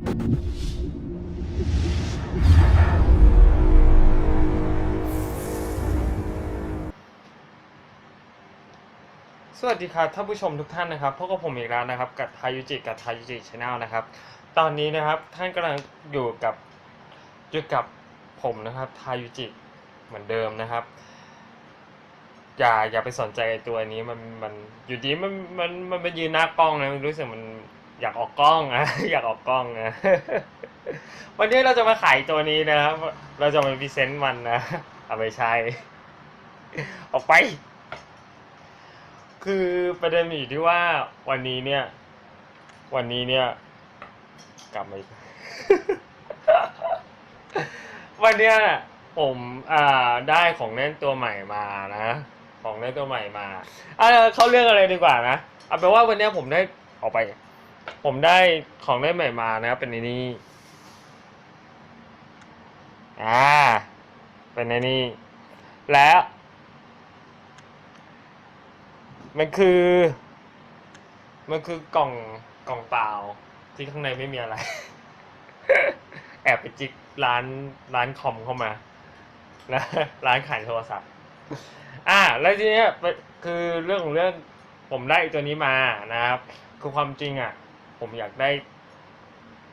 สวัสดีครับท่านผู้ชมทุกท่านนะครับพบกับผมอีกแล้วนะครับกับทายุจิกับทายุจิชาแนลนะครับ ตอนนี้นะครับท่านกำลังอยู่กับอยู่กับผมนะครับทายุจิเหมือนเดิมนะครับ อย่าอย่าไปสนใจตัวนี้มันมันอยู่ดีมันมันมันไปยืนหน้ากล้องนะมันรู้สึกมัน อยากออกกล้องอะอยากออกกล้องนะวันนี้เราจะมาขายตัวนี้นะครับ เราจะมาพรีเซนต์มันนะเอาไปใช้ ออกไป คือประเด็นอยู่ที่ว่าวันนี้เนี่ย วันนี้เนี่ย กลับมาวันเนี้ยผมอ่าได้ของเล่นตัวใหม่มานะของเล่นตัวใหม่มาอ่าเข้าเรื่องอะไรดีกว่านะเอาเป็นว่าวันเนี้ยผมได้ออกไป ผมได้ของเล่นใหม่มานะครับ เป็นในนี้อ่า เป็นในนี้ และมันคือ มันคือกล่องกล่องเปล่า ที่ข้างในไม่มีอะไร แอบไปจิกร้านร้านคอมเข้ามานะร้านขายโทรศัพท์ อ่า แล้วทีเนี้ยไปคือเรื่องของเรื่องผมได้ตัวนี้มานะครับ คือความจริงอะ ผมอยากได้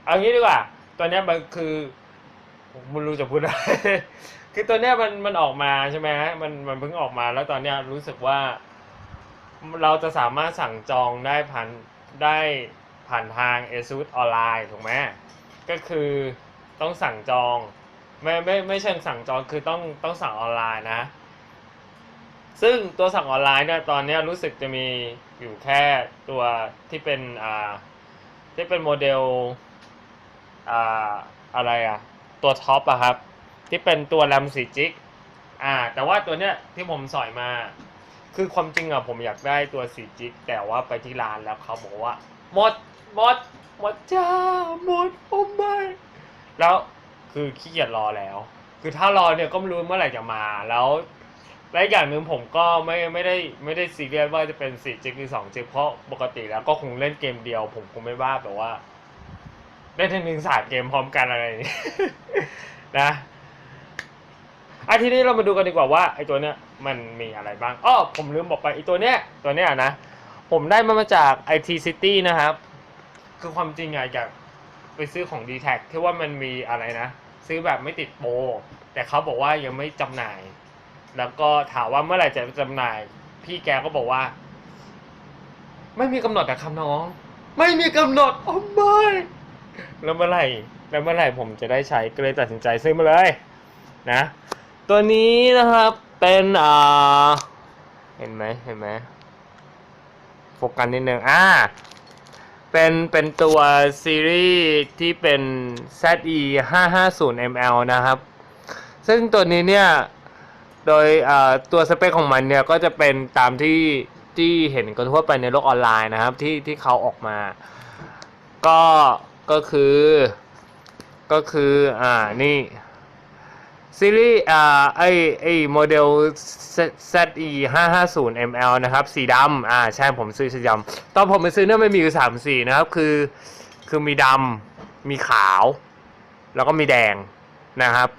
เอางี้ดีกว่า ตัวเนี้ยมันคือผมไม่รู้จะพูดอะไร คือตัวเนี้ยมันมันออกมาใช่ไหมมันมันเพิ่งออกมาแล้วตอนเนี้ยรู้สึกว่า เราจะสามารถสั่งจองได้ผ่านได้ผ่านทาง ASUS ออนไลน์ถูกไหมก็คือต้องสั่งจองไม่ไม่ไม่เชิงสั่งจองคือต้องต้องสั่งออนไลน์นะ ซึ่งตัวสั่งออนไลน์เนี่ยตอนนี้รู้สึกจะมีอยู่แค่ตัวที่เป็นอ่า ที่เป็นโมเดลอ่าอะไรอะตัวท็อปอะครับ ที่เป็นตัวแรมสีจิกอ่า แต่ว่าตัวเนี้ยที่ผมสอยมา คือความจริงอะผมอยากได้ตัว4จิกแต่ว่าไปที่ร้านแล้วเขาบอกว่าหมดหมดหมดจ้าหมดโอ้ไม่แล้วคือขี้เกียจรอแล้ว คือถ้ารอเนี่ยก็ไม่รู้เมื่อไหร่จะมาแล้ว และอีกอย่างหนึ่งผมก็ไม่ไม่ได้ไม่ได้ซีเรียสว่าจะเป็น4จิกหรือ2จิกเพราะปกติแล้วก็คงเล่นเกมเดียว ผมคงไม่ว่าแบบว่าเล่นทั้งหนึ่งสามเกมพร้อมกันอะไรนี้นะอะทีนี้เรามาดูกันดีกว่าว่าไอ้ตัวเนี้ยมันมีอะไรบ้างอ้อผมลืมบอกไปไอ้ตัวเนี้ยตัวเนี้ยนะ ผมได้มามาจาก IT City นะครับ คือความจริงอะอยากไปซื้อของ d t แทที่ว่ามันมีอะไรนะ ซื้อแบบไม่ติดโปรแต่เขาบอกว่ายังไม่จำหน่าย แล้วก็ถามว่าเมื่อไหร่จะจำหน่าย พี่แกก็บอกว่า ไม่มีกำหนดนะครับน้อง ไม่มีกำหนดโอ้ไม่แล้วเมื่อไหร่แล้วเมื่อไหร่ผมจะได้ใช้ก็เลยตัดสินใจซื้อมาเลยนะ ตัวนี้นะครับเป็นอ่าเห็นไหมเห็นไหมโฟกัสนิดนึงอ่าเป็นเป็นตัวซีรีส์ที่เป็น ZE 550 ml นะครับ ซึ่งตัวนี้เนี่ย โดยตัวสเปคของมันเนี่ยก็จะเป็นตามที่ที่เห็นกันทั่วไปในโลกออนไลน์นะครับที่ที่เขาออกมา ก็ก็คือก็คืออ่านี่ซีรีส์อ่าไอไอโมเดล ZE 550 ml นะครับ สีดำอ่าใช่ผมซื้อสีดำตอนผมไปซื้อเนี่ยมันมีอยู่สามสีนะครับ คือคือมีดำมีขาว แล้วก็มีแดงนะครับ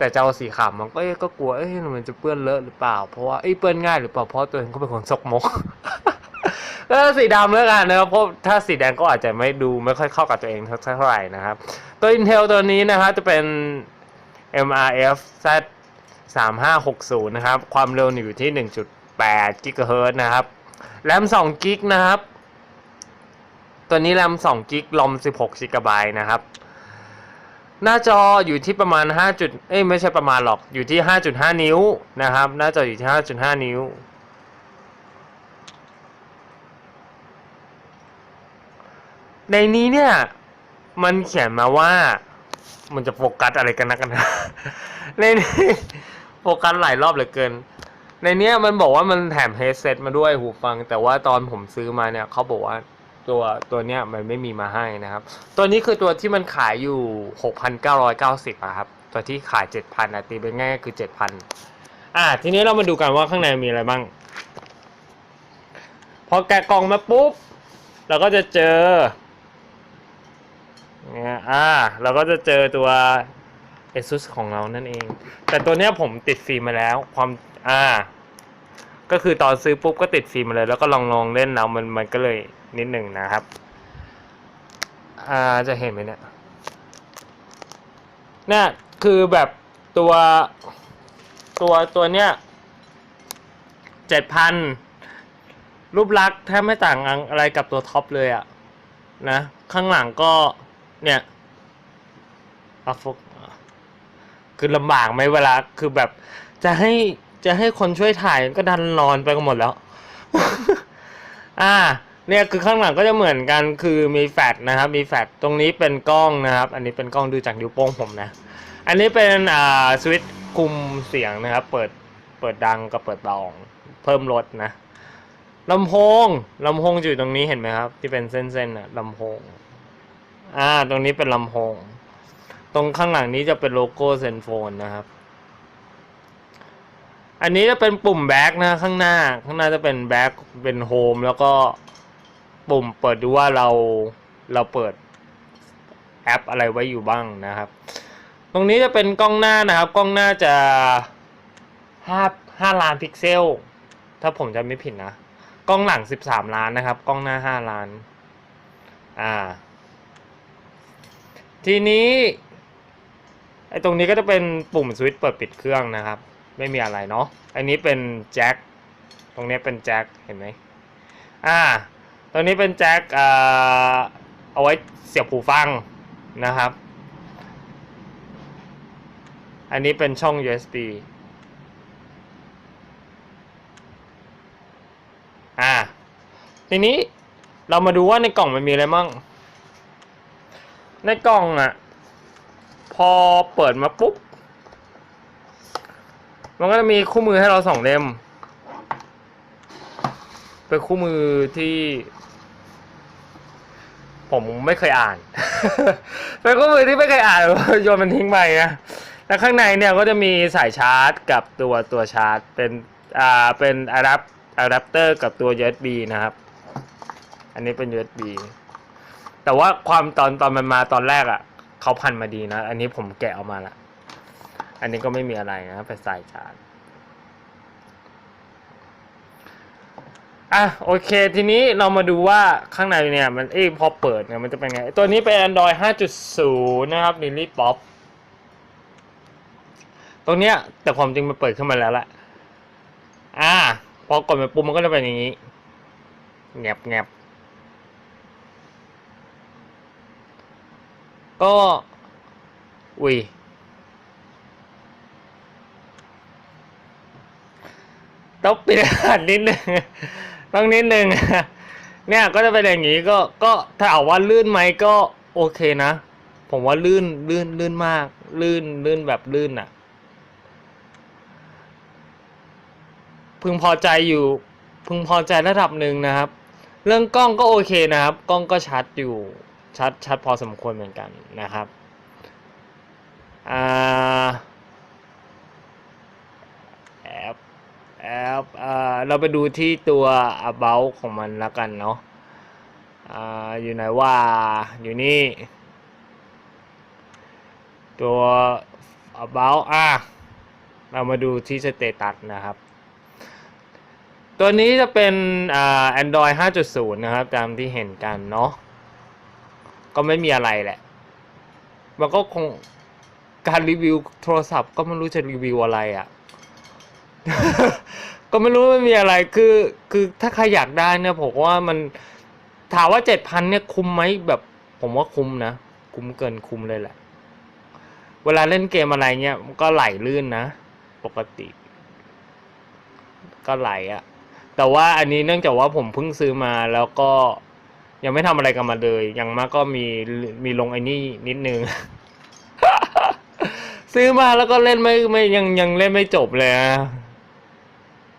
แต่เจ้าสีขาวมันก็ก็กลัวเอ๊ะมันจะเปื้อนเลอะหรือเปล่า เพราะว่าเอ้ยเปื้อนง่ายหรือเปล่าเพราะตัวเองก็เป็นคนซกมกก็สีดำแล้วกันนะครับเพราะถ้าสีแดงก็อาจจะไม่ดูไม่ค่อยเข้ากับตัวเองเท่าไหร่นะครับ ตัว Intel ตัวนี้นะครับจะเป็น MRF Z 3560 นะครับ ความเร็วอยู่ที่ 1.8 GHz นะครับ แรม2 g b นะครับ ตัวนี้แรม2 g b ลอม 16 GB นะครับ หน้าจออยู่ที่ประมาณ 5 จุดเอ้ยไม่ใช่ประมาณหรอกอยู่ที่ 5.5 นิ้วนะครับ หน้าจออยู่ที่ 5.5 นิ้ว ในนี้เนี่ยมันเขียนมาว่ามันจะโฟกัสอะไรกันนะกันนะในนี้โฟกัสหลายรอบเหลือเกิน ในเนี้ยมันบอกว่ามันแถมเฮดเซตมาด้วยหูฟัง แต่ว่าตอนผมซื้อมาเนี่ยเขาบอกว่า ตัวตัวเนี้ยมันไม่มีมาให้นะครับ ตัวนี้คือตัวที่มันขายอยู่ 6,990อะครับ ตัวที่ขาย 7,000อะตีเป็นง่ายก็คือ 7,000อะทีนี้เรามาดูกันว่าข้างในมีอะไรบ้าง พอแกะกล่องมาปุ๊บ เราก็จะเจอเนี่ยอ่าเราก็จะเจอตัว ASUS ของเรานั่นเอง แต่ตัวเนี้ยผมติดฟิล์มมาแล้วความอ่า ก็คือตอนซื้อปุ๊บก็ติดฟิล์มมาเลย แล้วก็ลองลองเล่นแล้วมันมันก็เลยนิดหนึ่งนะครับ อ่าจะเห็นไหมเนี่ยเนี่ยคือแบบตัวตัวตัวเนี้ยเจ็ดพันรูปลักษณ์แทบไม่ต่างอะไรกับตัวท็อปเลยอะนะ ข้างหลังก็เนี่ยอัฟฟกคือลำบากไหมเวลาคือแบบจะให้ จะให้คนช่วยถ่ายก็ดันนอนไปกันหมดแล้ว อ่า เนี่ยคือข้างหลังก็จะเหมือนกันคือมีแฟลชนะครับ มีแฟลชตรงนี้เป็นกล้องนะครับ อันนี้เป็นกล้องดูจากนิ้วโป้งผมนะ อันนี้เป็นอ่าสวิตช์คุมเสียงนะครับ เปิดเปิดดังกับเปิดเบาเพิ่มลดนะลำโพงลำโพงอยู่ตรงนี้เห็นไหมครับ ที่เป็นเส้นๆนะลำโพง อ่า ตรงนี้เป็นลำโพง ตรงข้างหลังนี้จะเป็นโลโก้เซนโฟนนะครับ อันนี้จะเป็นปุ่มแบ็กนะข้างหน้า ข้างหน้าจะเป็นแบ็กเป็นโฮมแล้วก็ปุ่มเปิดดูว่าเราเราเปิดแอปอะไรไว้อยู่บ้างนะครับ ตรงนี้จะเป็นกล้องหน้านะครับ กล้องหน้าจะห้าห้าล้านพิกเซล ถ้าผมจะไม่ผิดนะ กล้องหลังสิบสามล้านนะครับ กล้องหน้าห้าล้าน อ่า ทีนี้ไอ้ตรงนี้ก็จะเป็นปุ่มสวิตช์เปิดปิดเครื่องนะครับ ไม่มีอะไรเนาะ อันนี้เป็นแจ็ค ตรงนี้เป็นแจ็ค เห็นไหมอ่า ตรงนี้เป็นแจ็คอ่าเอาไว้เสียบหูฟังนะครับ อันนี้เป็นช่อง USB อ่า ทีนี้เรามาดูว่าในกล่องมันมีอะไรมั่ง ในกล่องอะพอเปิดมาปุ๊บ มันก็จะมีคู่มือให้เราสองเล่ม เป็นคู่มือที่ ผมไม่เคยอ่าน เป็นคู่มือที่ไม่เคยอ่านโยนมันทิ้งไปนะแล้วข้างในเนี่ยก็จะมีสายชาร์จกับตัวตัวชาร์จ เป็นอ่าเป็นอะแดปอะแดปเตอร์กับตัว USB นะครับ อันนี้เป็น USB แต่ว่าความตอนตอนมันมาตอนแรกอะ่ะเขาพันมาดีนะ อันนี้ผมแกะออกมาละ อันนี้ก็ไม่มีอะไรนะเป็นสายชาร์จอะโอเค ทีนี้เรามาดูว่าข้างในเนี่ยมันเอ้พอเปิดเนี่ยมันจะเป็นไง ตัวนี้เป็น Android 5.0 นะครับ Lily Pop ตรงเนี้ยแต่ความจริงมันเปิดขึ้นมาแล้วแหละอ่าพอกดไปปุ่มมันก็จะเป็นอย่างนี้แงบแงบก็อุ้ย ต้องปิดรหัสนิดนึงต้องนิดนึงเนี่ยก็จะเป็นอย่างนี้ก็ก็ถ้าเอาว่าลื่นไหมก็โอเคนะ ผมว่าลื่นลื่นลื่นมาก ลื่นลื่นแบบลื่นอะพึงพอใจอยู่ พึงพอใจระดับหนึ่งนะครับ เรื่องกล้องก็โอเคนะครับ กล้องก็ชัดอยู่ชัดชัดพอสมควรเหมือนกันนะครับอ่าแอป แอปเราไปดูที่ตัว about ของมันล้วกันเนาะอยู่ไหนว่าอยู่นี่ ตัว about อะเรามาดูที่ status นะครับ ตัวนี้จะเป็น Android 5.0 นะครับ ตามที่เห็นกันเนาะก็ไม่มีอะไรแหละ มันก็คงการรีวิวโทรศัพท์ก็ไม่รู้จะรีวิวอะไรอะ่ะ ก็ไม่รู้ไม่มีอะไรคือคือถ้าใครอยากได้เนี่ยผมว่ามันถามว่าเจ็ดพันเนี่ยคุ้มไหมแบบ ผมว่าคุ้มนะ คุ้มเกินคุ้มเลยแหละ เวลาเล่นเกมอะไรเนี่ยก็ไหลลื่นนะ ปกติ ก็ไหลอะแต่ว่าอันนี้เนื่องจากว่าผมเพิ่งซื้อมาแล้วก็ยังไม่ทำอะไรกับมันเลยอย่างมากก็มีมีลงไอ้นี่นิดนึง ซื้อมาแล้วก็เล่นไม่ไม่ยังยังเล่นไม่จบเลยนะ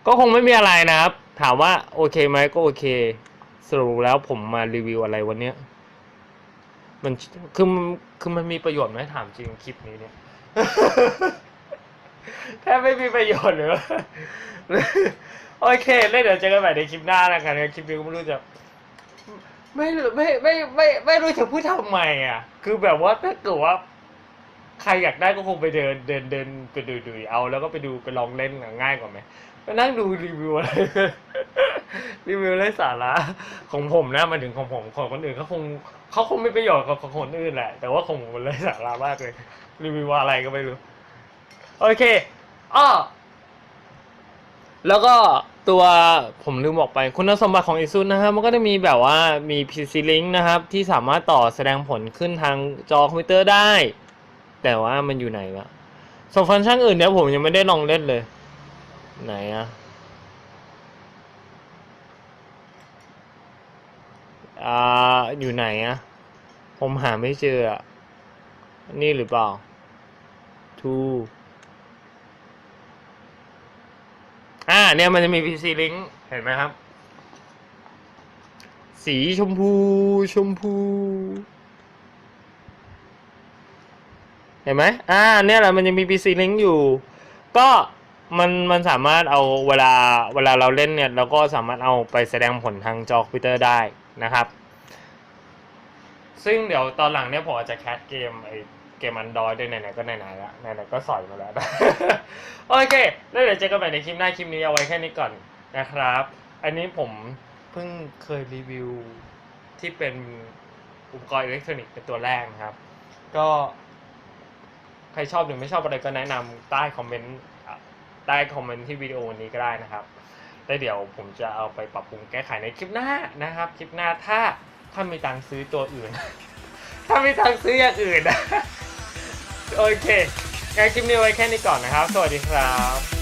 ก็คงไม่มีอะไรนะครับ ถามว่าโอเคไหมก็โอเค สรุปแล้วผมมารีวิวอะไรวันเนี้ยมันคือคือมันมีประโยชน์ไหมถามจริงคลิปนี้เนี่ยแทบไม่มีประโยชน์เลยวะโอเคแล้วเดี๋ยวเจอกันใหม่ในคลิปหน้าแล้วกันนคลิปนี้ก็ไม่รู้จะไม่ไม่ไม่ไม่ไม่รู้จะพูดทำไมอะ คือแบบว่าถ้าเกิดว่า ใครอยากได้ก็คงไปเดินเดินเดินไปดูดูเอาแล้วก็ไปดูไปลองเล่นง่ายกว่าไหม ไปนั่งดูรีวิวอะไร รีวิวไร้สาระของผมนะมาถึงของผมของคนอื่นเขาคงเขาคงไม่ประโยชน์กับของคนอื่นแหละ แต่ว่าของผมมันไร้สาระมากเลย รีวิวอะไรก็ไม่รู้ โอเคอ้อแล้วก็ตัวผมลืมบอกไปคุณสมบัติของ ASUS นะครับมันก็จะมีแบบว่ามี PC Link นะครับ ที่สามารถต่อแสดงผลขึ้นทางจอคอมพิวเตอร์ได้ แต่ว่ามันอยู่ไหนวะส่วนฟังก์ชันอื่นเนี่ยผมยังไม่ได้ลองเล่นเลย ไหนอะอ่า อยู่ไหนอะผมหาไม่เจออะนี่หรือเปล่าทูอ่า เนี่ยมันจะมี PC Link เห็นไหมครับ สีชมพู ชมพู เห็นไหมอ่า เนี่ยแหละมันจะมี PC Link อยู่ ก็ มันมันสามารถเอาเวลาเวลาเราเล่นเนี่ยเราก็สามารถเอาไปแสดงผลทางจอคอมพิวเตอร์ได้นะครับ ซึ่งเดี๋ยวตอนหลังเนี่ยผมอาจจะแคสเกมไอเกมอันดอยด้วยไหนๆก็ไหนๆละไหนๆก็สอยมาแล้วโอเค แล้วเดี๋ยวเจอกันใหม่ในคลิปหน้าคลิปนี้เอาไว้แค่นี้ก่อนนะครับ อันนี้ผมเพิ่งเคยรีวิวที่เป็นอุปกรณ์อิเล็กทรอนิกส์เป็นตัวแรกนะครับ ก็ใครชอบหรือไม่ชอบอะไรก็แนะนำใต้คอมเมนต์ ใต้คอมเมนต์ที่วิดีโอนี้ก็ได้นะครับแล้วเดี๋ยวผมจะเอาไปปรับปรุงแก้ไขในคลิปหน้านะครับ คลิปหน้าถ้าถ้ามีตังค์ซื้อตัวอื่น ถ้ามีตังค์ซื้ออย่างอื่นนะโอเคงั้นคลิปนี้ไว้แค่นี้ก่อนนะครับ สวัสดีครับ